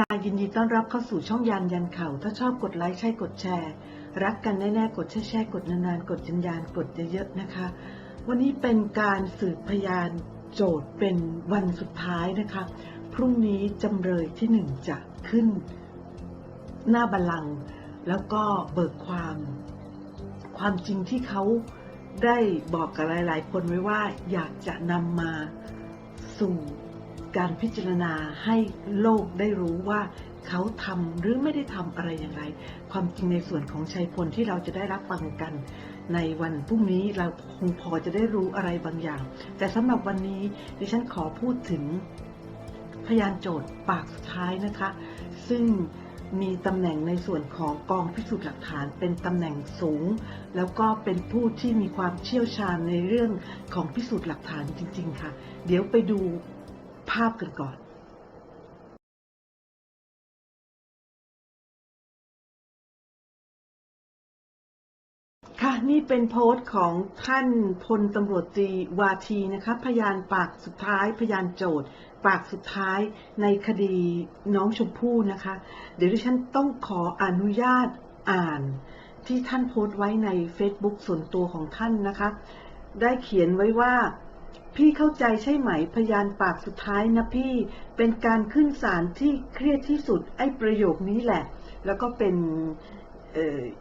ค่ะยินดีต้อนรับเข้าสู่ช่องยานยันเข่าถ้าชอบกดไลค์ใช่กดแชร์ รักกันแน่ๆกดแช่แช่ๆกดนานๆ กดยันยานกดเยอะๆนะคะ วันนี้เป็นการสืบพยานโจทย์เป็นวันสุดท้ายนะคะ พรุ่งนี้จำเลยที่หนึ่งจะขึ้น หน้าบัลลังก์แล้วก็เบิกความ ความจริงที่เขาได้บอกกับหลายๆ คนไว้ว่าอยากจะนำมาสู่ การพิจารณาให้โลกได้รู้ว่าเขาทำหรือไม่ได้ทำอะไรอย่างไร ความจริงในส่วนของชัยพลที่เราจะได้รับฟังกัน ในวันพรุ่งนี้เราคงพอจะได้รู้อะไรบางอย่าง แต่สำหรับวันนี้ดิฉันขอพูดถึงพยานโจทย์ปากสุดท้ายนะคะ ซึ่งมีตำแหน่งในส่วนของกองพิสูจน์หลักฐานเป็นตำแหน่งสูง แล้วก็เป็นผู้ที่มีความเชี่ยวชาญในเรื่องของพิสูจน์หลักฐานจริง ๆ ค่ะ เดี๋ยวไปดู ภาพกันก่อนค่ะนี่เป็นโพสต์ของท่านพลตำรวจตรีวาทีนะคะพยานปากสุดท้าย พยานโจทย์ ปากสุดท้ายในคดีน้องชมพู่นะคะ เดี๋ยวดิฉันต้องขออนุญาตอ่าน ที่ท่านโพสต์ไว้ใน Facebook ส่วนตัวของท่านนะคะ ได้เขียนไว้ว่า พี่เข้าใจใช่ไหมพยานปากสุดท้ายนะพี่ เป็นการขึ้นศาลที่เครียดที่สุดไอ้ประโยคนี้แหละ แล้วก็เป็น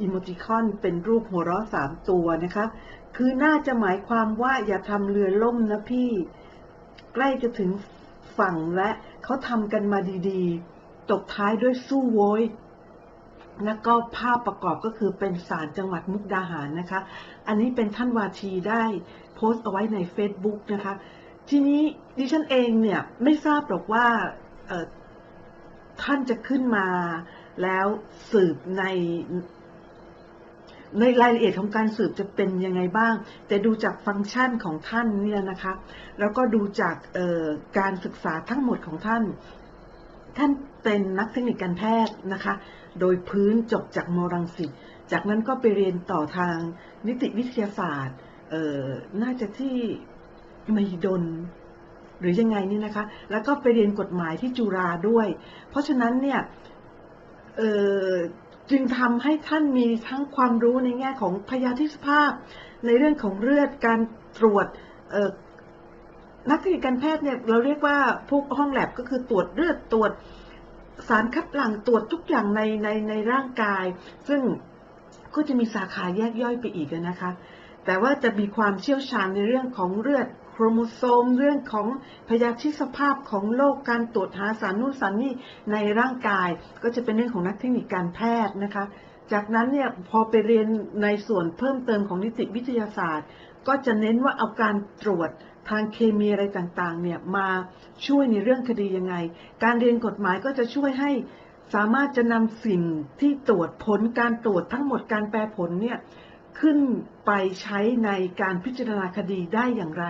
อิโมติคอนเป็นรูปหัวเราะสามตัวนะคะ คือน่าจะหมายความว่าอย่าทำเรือล่มนะพี่ ใกล้จะถึงฝั่งและเขาทำกันมาดีๆ ตกท้ายด้วยสู้โวย แล้วก็ภาพประกอบก็คือเป็นศาลจังหวัดมุกดาหารนะคะ อันนี้เป็นท่านวาทีได้โพสต์เอาไว้ใน Facebook นะคะ ทีนี้ดิฉันเองเนี่ยไม่ทราบหรอกว่าท่านจะขึ้นมาแล้วสืบในในรายละเอียดของการสืบจะเป็นยังไงบ้าง แต่ดูจากฟังก์ชันของท่านเนี่ยนะคะ แล้วก็ดูจากการศึกษาทั้งหมดของท่าน ท่าน เป็นนักเทคนิคการแพทย์นะคะ โดยพื้นจบจากมรังสิต จากนั้นก็ไปเรียนต่อทางนิติวิทยาศาสตร์เออน่าจะที่มหิดลหรือยังไงนี่นะคะ แล้วก็ไปเรียนกฎหมายที่จุฬาด้วย เพราะฉะนั้นเนี่ยจึงทำให้ท่านมีทั้งความรู้ในแง่ของพยาธิสภาพ ในเรื่องของเลือดการตรวจนักเทคนิคการแพทย์เนี่ยเราเรียกว่าพวกห้องแลบก็คือตรวจเลือดตรวจ สารคัดหลั่งตรวจทุกอย่างในในในร่างกาย ซึ่งก็จะมีสาขาแยกย่อยไปอีกนะคะ แต่ว่าจะมีความเชี่ยวชาญในเรื่องของเลือดโครโมโซม เรื่องของพยาธิสภาพของโรคการตรวจหาสารนู่นสารนี่ในร่างกาย ก็จะเป็นเรื่องของนักเทคนิคการแพทย์นะคะ จากนั้นเนี่ยพอไปเรียนในส่วนเพิ่มเติมของนิติวิทยาศาสตร์ ก็จะเน้นว่าเอาการตรวจ ทางเคมีอะไรต่างๆเนี่ยมาช่วยในเรื่องคดียังไง การเรียนกฎหมายก็จะช่วยให้สามารถจะนำสิ่งที่ตรวจผลการตรวจทั้งหมดการแปลผลเนี่ยขึ้นไปใช้ในการพิจารณาคดีได้อย่างไร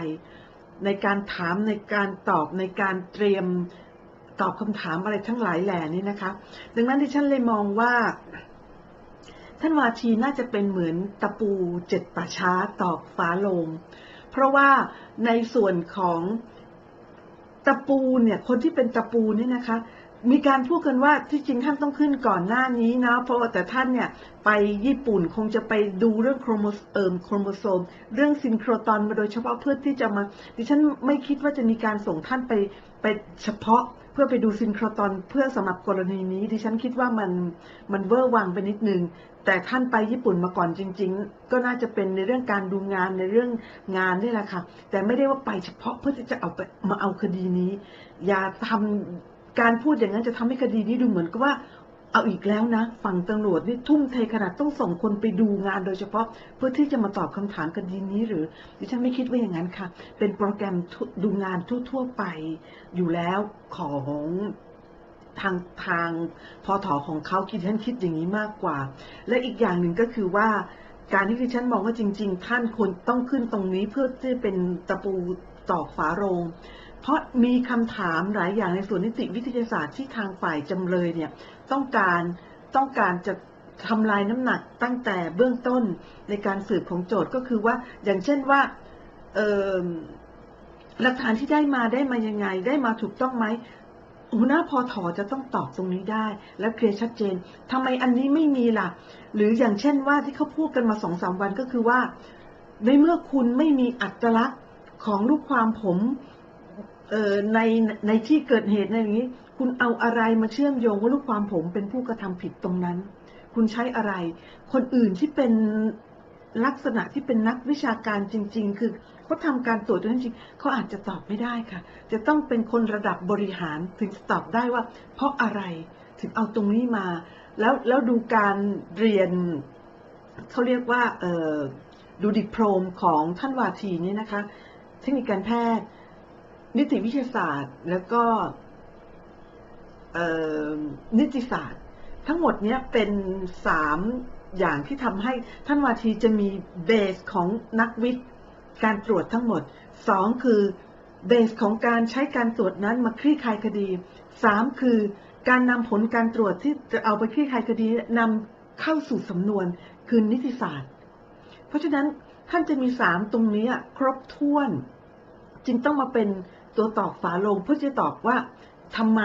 ในการถามในการตอบในการเตรียมตอบคำถามอะไรทั้งหลายแหล่นี้นะคะ ดังนั้นที่ฉันเลยมองว่า ท่านวาทีน่าจะเป็นเหมือนตะปูเจ็ดป่าช้าตอกฝาโลง เพราะว่าในส่วนของตะปูเนี่ยคนที่เป็นตะปูเนี่ยนะคะ มีการพูดกันว่าที่จริงท่านต้องขึ้นก่อนหน้านี้นะเพราะว่าแต่ท่านเนี่ยไปญี่ปุ่นคงจะไปดูเรื่องโครโมเอิมโครโมโซม เรื่องซินโครตอนมาโดยเฉพาะเพื่อที่จะมา ดิฉันไม่คิดว่าจะมีการส่งท่านไปไปเฉพาะ พื่อไปดูซินโครตอนเพื่อสำหรับกรณีนี้ดิฉันคิดว่ามันมันเวอร์วังไปนิดนึง แต่ท่านไปญี่ปุ่นมาก่อนจริง ๆ ก็น่าจะเป็นในเรื่องการดูงานในเรื่องงานนี่แหละค่ะ แต่ไม่ได้ว่าไปเฉพาะเพื่อที่จะเอาไปมาเอาคดีนี้ อย่าทำการพูดอย่างนั้นจะทำให้คดีนี้ดูเหมือนกับว่า เอาอีกแล้วนะ ฝั่งตำรวจนี่ทุ่มเทขนาดต้องส่งคนไปดูงานโดยเฉพาะ เพื่อที่จะมาตอบคำถามคดีนี้หรือ ดิฉันไม่คิดว่าอย่างนั้นค่ะ เป็นโปรแกรมดูงานทั่วๆไปอยู่แล้วของทางทางพอถอของเขาคิดฉันคิดอย่างนี้มากกว่า และอีกอย่างหนึ่งก็คือว่า การที่ดิฉันมองว่าจริง ๆ ท่านควรต้องขึ้นตรงนี้เพื่อที่เป็นตะปูตอกฝาโรงเพราะมีคำถามหลายอย่างในส่วนนิติวิทยาศาสตร์ที่ทางฝ่ายจำเลยเนี่ย ต้องการต้องการจะทำลายน้ำหนักตั้งแต่เบื้องต้นในการสืบของโจทย์ก็คือว่าอย่างเช่นว่าหลักฐานที่ได้มาได้มายังไง ได้มาถูกต้องไหมหัวหน้าพอถอจะต้องตอบตรงนี้ได้ และเคลียร์ชัดเจนทำไมอันนี้ไม่มีล่ะ หรืออย่างเช่นว่าที่เขาพูดกันมาสองสามวันก็คือว่า ในเมื่อคุณไม่มีอัตลักษณ์ของลูกความผม ในในที่เกิดเหตุในอย่างนี้ คุณเอาอะไรมาเชื่อมโยงว่าลูกความผมเป็นผู้กระทำผิดตรงนั้น คุณใช้อะไร คนอื่นที่เป็นลักษณะที่เป็นนักวิชาการจริง ๆ คือเขาทำการตรวจจริงๆเขาอาจจะตอบไม่ได้ค่ะ จะต้องเป็นคนระดับบริหารถึงจะตอบได้ว่า เพราะอะไรถึงเอาตรงนี้มา แล้วแล้วดูการเรียนเขาเรียกว่าดูดิโพรมของท่านวาทีนี่นะคะ เทคนิคการแพทย์ นิติวิทยาศาสตร์ แล้วก็นิติศาสตร์ ทั้งหมดเนี้ยเป็นสามอย่างที่ทำให้ท่านวาทีจะมีเบสของนักวิทย์การตรวจทั้งหมดสองคือเบสของการใช้การตรวจนั้นมาคลี่คลายคดีสามคือการนำผลการตรวจที่จะเอาไปคลี่คลายคดีนำเข้าสู่สำนวนคือนิติศาสตร์ เพราะฉะนั้นท่านจะมีสามตรงนี้ครบถ้วน จึงต้องมาเป็น ตัวตอบฝาลงเพื่อจะตอบว่าทำไม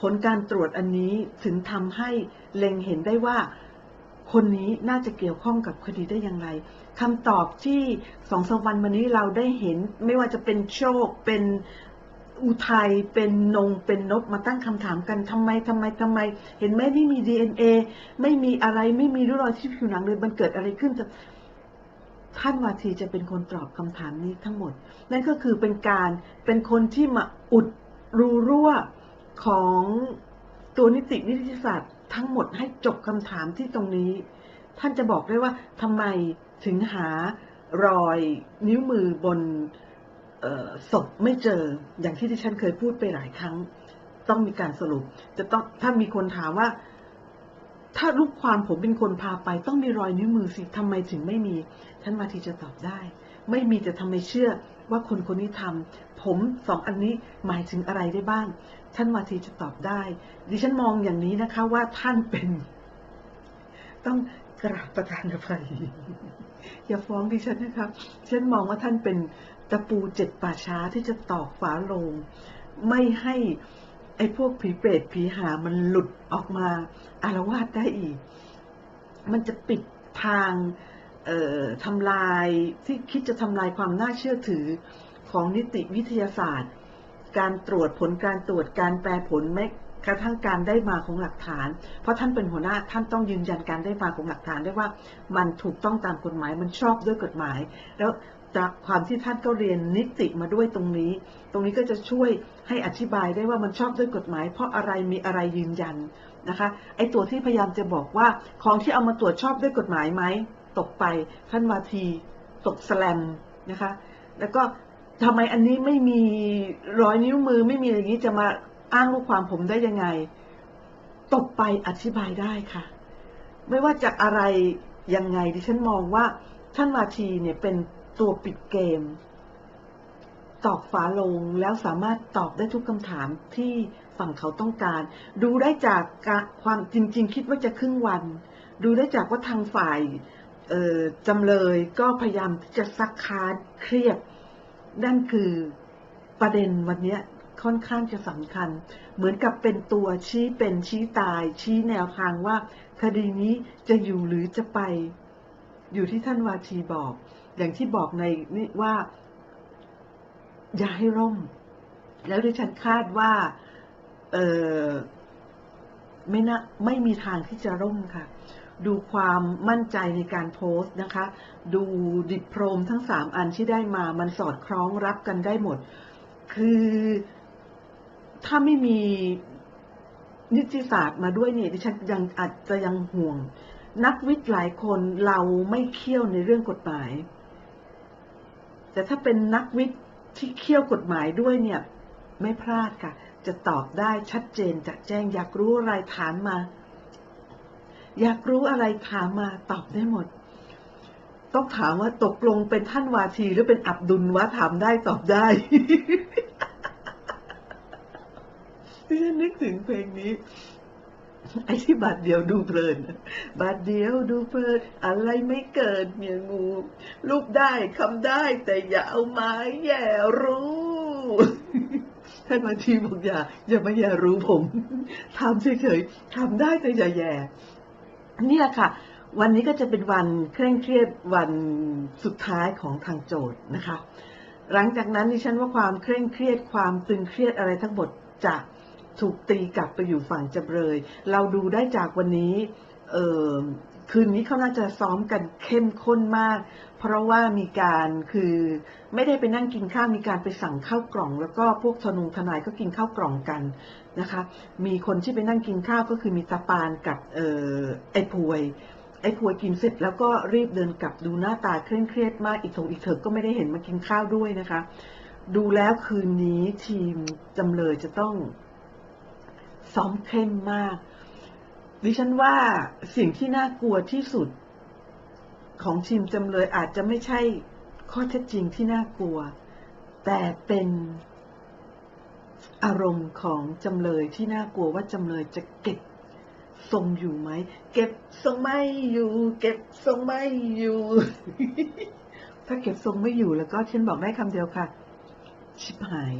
ผลการตรวจอันนี้ถึงทำให้เล็งเห็นได้ว่า คนนี้น่าจะเกี่ยวข้องกับคดีได้อย่างไรคำตอบที่สองสามวันมานี้เราได้เห็นไม่ว่าจะเป็นโชคเป็นอุทัยเป็นนงเป็นนบมาตั้งคำถามกันทำไมทำไมทำไม เห็นไหมไม่มี DNA ไม่มีอะไรไม่มีริ้วรอยที่ผิวหนังเลยมันเกิดอะไรขึ้นจะ ท่านวาทีจะเป็นคนตอบคำถามนี้ทั้งหมด นั่นก็คือเป็นการเป็นคนที่มาอุดรูรั่วของตัวนิติวิทยาศาสตร์ ทั้งหมดให้จบคำถามที่ตรงนี้ ท่านจะบอกได้ว่าทำไมถึงหารอยนิ้วมือบนศพไม่เจออย่างที่ที่ฉันเคยพูดไปหลายครั้ง ต้องมีการสรุป จะต้องถ้ามีคนถามว่า ถ้าลูกความผมเป็นคนพาไป ต้องมีรอยนิ้วมือสิทำไมถึงไม่มี ท่านมาทีจะตอบได้ ไม่มีจะทำไมเชื่อว่าคนคนนี้ทำผมสองอันนี้หมายถึงอะไรได้บ้าง ท่านมาทีจะตอบได้ ดิฉันมองอย่างนี้นะคะว่าท่านเป็น ต้องกราบประธานอภัยอย่าฟ้องดิฉันนะครับฉันมองว่าท่านเป็นตะปูเจ็ดป่าช้าที่จะตอกฝาโลงไม่ให้ ไอ้พวกผีเปรตผีหามันหลุดออกมาอารวาสได้อีก มันจะปิดทางทำลายที่คิดจะทำลายความน่าเชื่อถือของนิติวิทยาศาสตร์ การตรวจผลการตรวจการแปลผลแม้กระทั่งการได้มาของหลักฐาน เพราะท่านเป็นหัวหน้าท่านต้องยืนยันการได้มาของหลักฐานได้ว่ามันถูกต้องตามกฎหมายมันชอบด้วยกฎหมาย แล้ว จากความที่ท่านก็เรียนนิติมาด้วยตรงนี้ ตรงนี้ก็จะช่วยให้อธิบายได้ว่ามันชอบด้วยกฎหมาย เพราะอะไรมีอะไรยืนยันนะคะไอตัวที่พยายามจะบอกว่าของที่เอามาตรวจชอบด้วยกฎหมายไหมตกไปท่านวาทีตกสแลมนะคะแล้วก็ทำไมอันนี้ไม่มีรอยนิ้วมือไม่มีอะไรอย่างนี้จะมาอ้างลูกความผมได้ยังไง ตกไปอธิบายได้ค่ะ ไม่ว่าจากอะไรยังไงดิฉันมองว่าท่านวาทีเนี่ยเป็น ตัวปิดเกม ตอบฝาลงแล้วสามารถตอบได้ทุกคำถามที่ฝั่งเขาต้องการ ดูได้จากความจริง ๆ คิดว่าจะครึ่งวัน ดูได้จากว่าทางฝ่ายจำเลยก็พยายามที่จะซักคาเครียด นั่นคือประเด็นวันนี้ค่อนข้างจะสำคัญ เหมือนกับเป็นตัวชี้เป็นชี้ตาย ชี้แนวทางว่า คดีนี้จะอยู่หรือจะไป อยู่ที่ท่านวาทีบอก อย่างที่บอกในนี่ว่า อย่าให้ร่ม แล้วดิฉันคาดว่า เออไม่นะไม่มีทางที่จะร่มค่ะ ดูความมั่นใจในการโพสต์นะคะ ดูดิโพรมทั้งสามอันที่ได้มา มันสอดคล้องรับกันได้หมด คือถ้าไม่มีนิติศาสตร์มาด้วยเนี่ยดิฉันยังอาจจะยังห่วง นักวิทย์หลายคนเราไม่เคี่ยวในเรื่องกฎหมาย แต่ถ้าเป็นนักวิทย์ที่เคี่ยวกฎหมายด้วยเนี่ย ไม่พลาดค่ะ จะตอบได้ชัดเจนจะแจ้งอยากรู้อะไรถามมา อยากรู้อะไรถามมาตอบได้หมด ต้องถามว่าตกลงเป็นท่านวาทีหรือเป็นอับดุลวะถามได้ตอบได้ที่ฉันนึกถึงเพลงนี้ ไอ้ที่บาทเดียวดูเพลิน บาทเดียวดูเพลิน อะไรไม่เกิดเมียงูลูกได้คำได้แต่อย่าเอาไม้แย่รู้ท่านมางทีบอกอย่าอย่ามาแย่รู้ผมทำเฉยๆทำได้แต่อย่าแย่นี่แหละค่ะ วันนี้ก็จะเป็นวันเคร่งเครียดวันสุดท้ายของทางโจทย์นะคะ หลังจากนั้นดิฉันว่าความเคร่งเครียดความตึงเครียดอะไรทั้งหมดจะ ถูกตีกลับไปอยู่ฝั่งจำเลย เราดูได้จากวันนี้เคืนนี้เขาน่าจะซ้อมกันเข้มข้นมาก เพราะว่ามีการคือไม่ได้ไปนั่งกินข้าวมีการไปสั่งข้าวกล่อง แล้วก็พวกทนงทนายก็กินข้าวกล่องกันนะคะ มีคนที่ไปนั่งกินข้าวก็คือมีตาปานกับออไอ้พวยไอ้พวยกินเสร็จแล้วก็รีบเดินกลับดูหน้าตาเคร่งเครียดมากอีกถงอีกเถิกก็ไม่ได้เห็นมากินข้าวด้วยนะคะ ดูแล้วคืนนี้ทีมจำเลยจะต้อง ซ้อมเข้มมาก ดิฉันว่าสิ่งที่น่ากลัวที่สุดของทีมจำเลยอาจจะไม่ใช่ข้อเท็จจริงที่น่ากลัว แต่เป็นอารมณ์ของจำเลยที่น่ากลัวว่าจำเลยจะเก็บทรงอยู่ไหม เก็บทรงไม่อยู่ เก็บทรงไม่อยู่ ถ้าเก็บทรงไม่อยู่แล้วก็ฉันบอกได้คำเดียวค่ะ ชิบหาย